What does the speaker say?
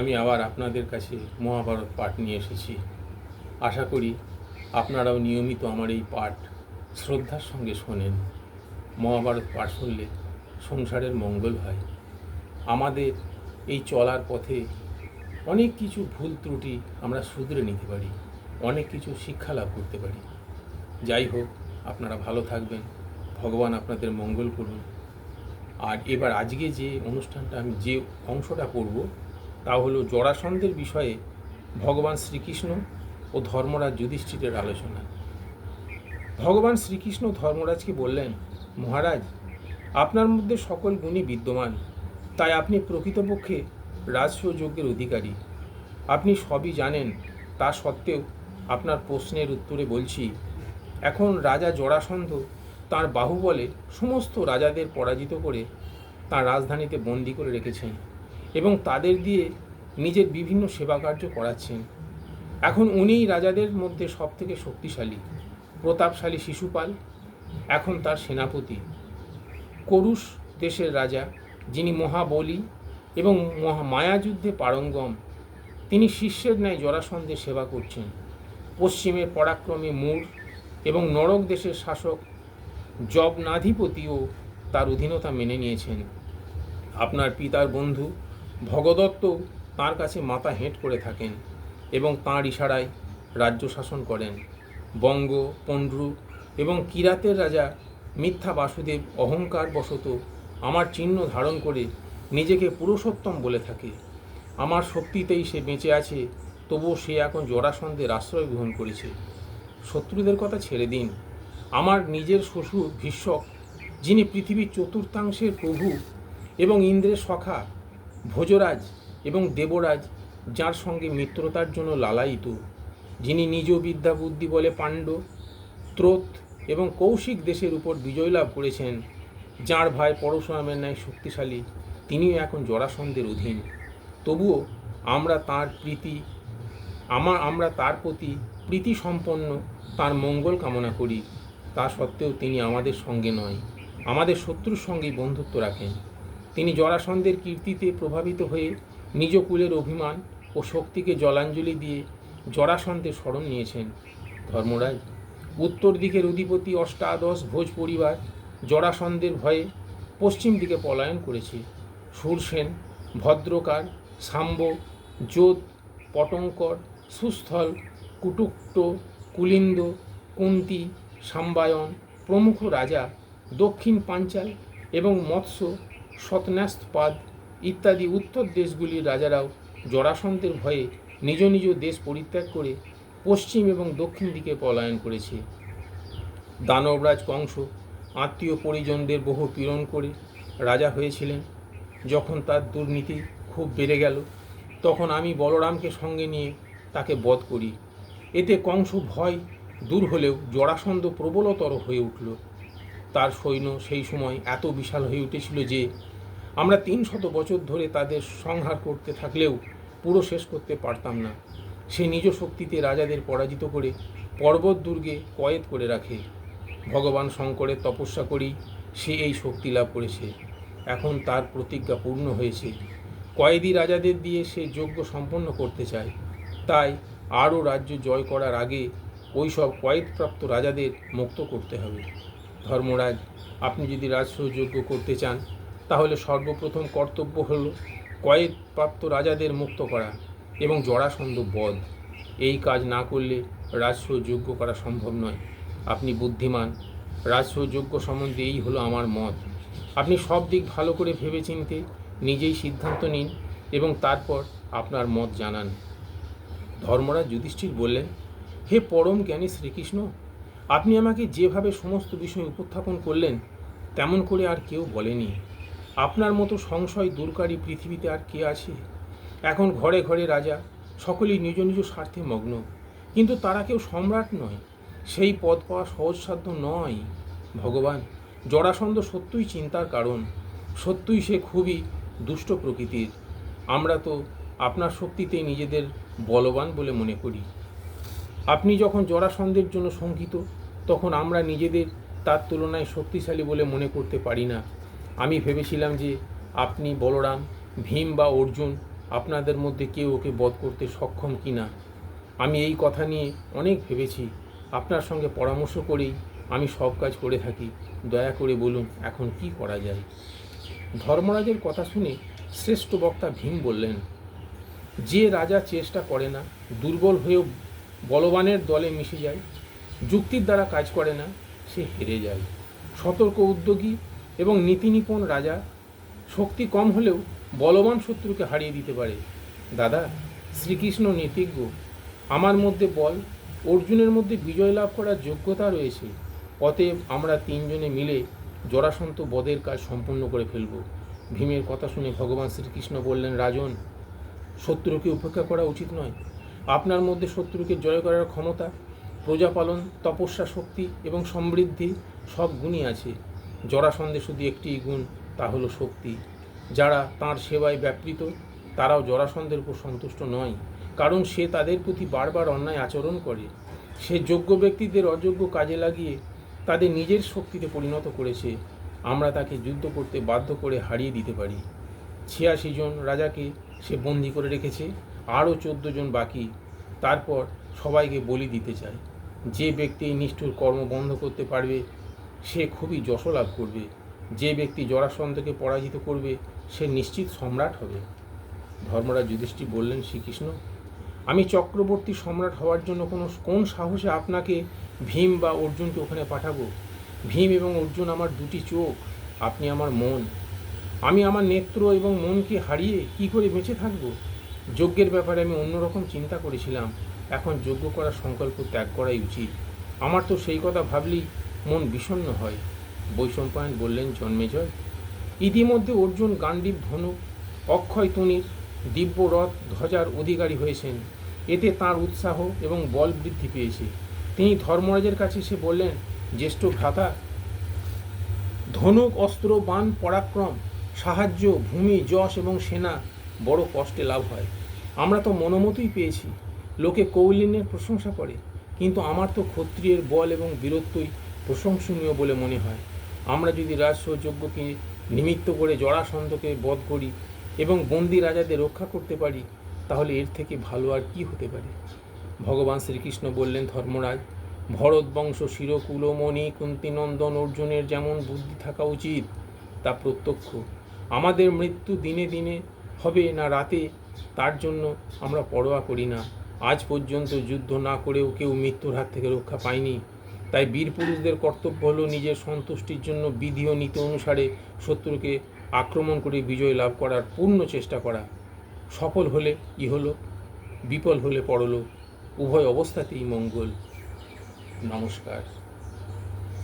আমি আবার আপনাদের কাছে মহাভারত পাঠ নিয়ে এসেছি। আশা করি আপনারাও নিয়মিত আমার এই পাঠ শ্রদ্ধার সঙ্গে শোনেন। মহাভারত পাঠ শুনলে সংসারের মঙ্গল হয়। আমাদের এই চলার পথে অনেক কিছু ভুল ত্রুটি আমরা শুধরে নিতে পারি, অনেক কিছু শিক্ষা লাভ করতে পারি। যাই হোক, আপনারা ভালো থাকবেন, ভগবান আপনাদের মঙ্গল করুন। আর এবার আজকে যে অনুষ্ঠানটা আমি যে অংশটা করব তা হল জরাসন্ধের বিষয়ে ভগবান শ্রীকৃষ্ণ ও ধর্মরাজ যুধিষ্ঠিরের আলোচনা। ভগবান শ্রীকৃষ্ণ ধর্মরাজকে বললেন, মহারাজ, আপনার মধ্যে সকল গুণই বিদ্যমান, তাই আপনি প্রকৃতপক্ষে রাজসযজ্ঞের অধিকারী। আপনি সবই জানেন, তা সত্ত্বেও আপনার প্রশ্নের উত্তরে বলছি, এখন রাজা জরাসন্ধ তার বাহুবলে সমস্ত রাজাদের পরাজিত করে তার রাজধানীতে বন্দি করে রেখেছেন। এবং তাদের দিয়ে নিজের বিভিন্ন সেবা কার্য করাচ্ছেন। এখন উনিই রাজাদের মধ্যে সবথেকে শক্তিশালী। প্রতাপশালী শিশুপাল, এখন তার সেনাপতি। করুষ দেশের রাজা, যিনি মহাবলী এবং মহা মায়াযুদ্ধে পারঙ্গম, তিনি শিষ্যের ন্যায় জরাসন্ধের সেবা করছেন। পশ্চিমের পরাক্রমী মূর এবং নরক দেশের শাসক জবনাধিপতিও তার অধীনতা মেনে নিয়েছেন। আপনার পিতার বন্ধু ভগদত্ত তার কাছে মাথা হেঁট করে থাকেন এবং তাঁর ইশারায় রাজ্য শাসন করেন। বঙ্গ, পণ্ড্রু এবং কিরাতের রাজা মিথ্যা বাসুদেব অহংকার বশত আমার চিহ্ন ধারণ করে নিজেকে পুরুষোত্তম বলে থাকে। আমার শক্তিতেই সে বেঁচে আছে, তবুও সে এখন জরাসন্ধের আশ্রয় গ্রহণ করেছে। শত্রুদের কথা ছেড়ে দিন। আমার নিজের শ্বশুর ভীষ্মক যিনি পৃথিবীর চতুর্থাংশের প্রভু এবং ইন্দ্রের সখা ভোজরাজ এবং দেবরাজ, যার সঙ্গে মিত্রতার জন্য লালায়িত, যিনি নিজ বিদ্যা বুদ্ধি বলে পাণ্ড ত্রোত এবং কৌশিক দেশের উপর বিজয় লাভ করেছেন, যার ভাই পরশুরামের ন্যায় শক্তিশালী, তিনিও এখন জরাসন্ধের অধীন। তবুও আমরা তার প্রীতি আমার আমরা তার প্রতি প্রীতি সম্পন্ন তার মঙ্গল কামনা করি। তা সত্ত্বেও তিনি আমাদের সঙ্গে নয়, আমাদের শত্রুর সঙ্গেই বন্ধুত্ব রাখেন। তিনি জরাসন্ধের কীর্তিতে প্রভাবিত হয়ে নিজ কুলের অভিমান ও শক্তিকে জলাঞ্জলি দিয়ে জরাসন্ধের স্মরণ নিয়েছেন। ধর্মরাজ, উত্তর দিকের অধিপতি অষ্টাদশ ভোজ পরিবার জরাসন্ধের ভয়ে পশ্চিম দিকে পলায়ন করেছে। সুরসেন ভদ্রকার, সাম্ব যোধ পটঙ্কর, সুস্থল, কুটুক্ত, কুলিন্দ, কুন্তি, সাম্বায়ন প্রমুখ রাজা, দক্ষিণ পাঞ্চাল এবং মৎস্য সতন্যাস্তপাদ ইত্যাদি উত্তর দেশগুলির রাজারাও জরাসন্ধের ভয়ে নিজ নিজ দেশ পরিত্যাগ করে পশ্চিম এবং দক্ষিণ দিকে পলায়ন করেছে। দানবরাজ কংস আত্মীয় পরিজনদের বহু পীড়ন করে রাজা হয়েছিলেন। যখন তার দুর্নীতি খুব বেড়ে গেল, তখন আমি বলরামকে সঙ্গে নিয়ে তাকে বধ করি। এতে কংস ভয় দূর হলেও জরাসন্ধ প্রবলতর হয়ে উঠল। তার সৈন্য সেই সময় এত বিশাল হয়ে উঠেছিল যে আমরা তিন শত বছর ধরে তাদের সংহার করতে থাকলেও পুরো শেষ করতে পারতাম না। সে নিজ শক্তিতে রাজাদের পরাজিত করে পর্বত দুর্গে কয়েদ করে রাখে। ভগবান শঙ্করের তপস্যা করেই সে এই শক্তি লাভ করেছে। এখন তার প্রতিজ্ঞা পূর্ণ হয়েছে। কয়েদি রাজাদের দিয়ে সে যজ্ঞ সম্পন্ন করতে চায়। তাই আরও রাজ্য জয় করার আগে ওই সব কয়েদপ্রাপ্ত রাজাদের মুক্ত করতে হবে। ধর্মরাজ, আপনি যদি রাজসযজ্ঞ করতে চান সর্বপ্রথম কর্তব্য হল কয়েদপ্রাপ্ত রাজাদের মুক্ত করা এবং জরাসন্ধ বধ। এই কাজ না করলে রাজসযজ্ঞ করা সম্ভব নয়। আপনি বুদ্ধিমান। রাজসযজ্ঞ সম্বন্ধে এই হলো আমার মত। আপনি সব দিক ভালো করে ভেবেচিন্তে নিজেই সিদ্ধান্ত নিন এবং তারপর আপনার মত জানান। ধর্মরাজ যুধিষ্ঠির বললেন, হে পরম জ্ঞানী শ্রীকৃষ্ণ, আপনি আমাকে যেভাবে সমস্ত বিষয় উপস্থাপন করলেন, তেমন করে আর কেউ বলেনি। আপনার মতো সংশয় দূরকারী পৃথিবীতে আর কে আছে? এখন ঘরে ঘরে রাজা, সকলেই নিজ নিজ স্বার্থে মগ্ন। কিন্তু তারা কেউ সম্রাট নয়। সেই পদ পাওয়া সহজসাধ্য নয়। ভগবান, জরাসন্ধ সত্যই চিন্তার কারণ। সত্যই সে খুবই দুষ্ট প্রকৃতির। আমরা তো আপনার শক্তিতে নিজেদের বলবান বলে মনে করি। আপনি যখন জরাসন্ধের জন্য শঙ্কিত, তখন আমরা নিজেদের তার তুলনায় শক্তিশালী বলে মনে করতে পারি না। আমি ভেবেছিলাম যে আপনি বলরাম, ভীম বা অর্জুন, আপনাদের মধ্যে কেউ ওকে বধ করতে সক্ষম কি না আমি এই কথা নিয়ে অনেক ভেবেছি। আপনার সঙ্গে পরামর্শ করেই আমি সব কাজ করে থাকি। দয়া করে বলুন, এখন কি করা যায়? ধর্মরাজের কথা শুনে শ্রেষ্ঠ বক্তা ভীম বললেন, যে রাজা চেষ্টা করে না, দুর্বল হয়েও বলবানের দলে মিশে যায়, যুক্তির দ্বারা কাজ করে না, সে হেরে যায়। সতর্ক উদ্যোগী এবং নীতিনিপুণ রাজা শক্তি কম হলেও বলবান শত্রুকে হারিয়ে দিতে পারে। দাদা, শ্রীকৃষ্ণ নীতিজ্ঞ, আমার মধ্যে বল, অর্জুনের মধ্যে বিজয় লাভ করার যোগ্যতা রয়েছে। অতএব আমরা তিনজনে মিলে জরাসন্ত বদের কাজ সম্পূর্ণ করে ফেলব। ভীমের কথা শুনে ভগবান শ্রীকৃষ্ণ বললেন, রাজন, শত্রুকে উপেক্ষা করা উচিত নয়। আপনার মধ্যে শত্রুকে জয় করার ক্ষমতা, প্রজাপালন, তপস্যা শক্তি এবং সমৃদ্ধি সব গুণই আছে। জরাসন্ধে শুধু একটি গুণ, তা হলো শক্তি। যারা তার সেবায় ব্যাপৃত, তারাও জরাসন্ধের উপর সন্তুষ্ট নয়। কারণ সে তাদের প্রতি বারবার অন্যায় আচরণ করে। সে যোগ্য ব্যক্তিদের অযোগ্য কাজে লাগিয়ে তাদের নিজের শক্তিতে পরিণত করেছে। আমরা তাকে যুদ্ধ করতে বাধ্য করে হারিয়ে দিতে পারি। ছিয়াশি জন রাজাকে সে বন্দি করে রেখেছে, আরও চোদ্দ জন বাকি। তারপর সবাইকে বলি দিতে চায়। যে ব্যক্তি নিষ্ঠুর কর্ম বন্ধ করতে পারবে সে খুবই যশ লাভ করবে। যে ব্যক্তি জরাসন্ধকে পরাজিত করবে, সে নিশ্চিত সম্রাট হবে। ধর্মরাজ যুধিষ্ঠির বললেন, শ্রীকৃষ্ণ, আমি চক্রবর্তী সম্রাট হওয়ার জন্য কোনো কোন সাহসে আপনাকে ভীম বা অর্জুনকে ওখানে পাঠাবো? ভীম এবং অর্জুন আমার দুটি চোখ, আপনি আমার মন। আমি আমার নেত্র এবং মনকে হারিয়ে কি করে বেঁচে থাকব? যজ্ঞের ব্যাপারে আমি অন্যরকম চিন্তা করেছিলাম। এখন যজ্ঞ করার সংকল্প ত্যাগ করাই উচিত। আমার তো সেই কথা ভাবলেই মন বিষণ্ণ হয়। বৈশম্পায়ন বললেন, জন্মেজয়। ইতিমধ্যে অর্জুন গান্ডীব ধনুক, অক্ষয় তুনির দিব্য রথ ধ্বজার অধিকারী হয়েছেন। এতে তার উৎসাহ এবং বল বৃদ্ধি পেয়েছে। তিনি ধর্মরাজের কাছে এসে বললেন, জ্যেষ্ঠ ভ্রাতা, ধনুক, অস্ত্র বান পরাক্রম, সাহায্য, ভূমি, যশ এবং সেনা বড় কষ্টে লাভ হয়। আমরা তো মনোমতই পেয়েছি। লোকে কৌলিনের প্রশংসা করে, কিন্তু আমার তো ক্ষত্রিয়ের বল এবং বীরত্বই প্রশংসনীয় বলে মনে হয়। আমরা যদি রাজসৌযোগ্যকে নিমিত্ত করে জরাসন্ধকে বধ করি এবং বন্দি রাজাদের রক্ষা করতে পারি, তাহলে এর থেকে ভালো আর কি হতে পারে? ভগবান শ্রীকৃষ্ণ বললেন, ধর্মরাজ, ভরত বংশ শিরকুলমণি কুন্তিনন্দন অর্জুনের যেমন বুদ্ধি থাকা উচিত, তা প্রত্যক্ষ। আমাদের মৃত্যু দিনে দিনে হবে না রাতে, তার জন্য আমরা পরোয়া করি না। আজ পর্যন্ত যুদ্ধ না করেও কেউ মৃত্যুর হাত থেকে রক্ষা পায়নি। তাই বীর পুরুষদের কর্তব্য হলো নিজের সন্তুষ্টির জন্য বিধি ও নীতি অনুসারে শত্রুকে আক্রমণ করে বিজয় লাভ করার পূর্ণ চেষ্টা করা। সফল হলে ইহলোক বিপল হলে পরলোক, উভয় অবস্থাতেই মঙ্গল। নমস্কার।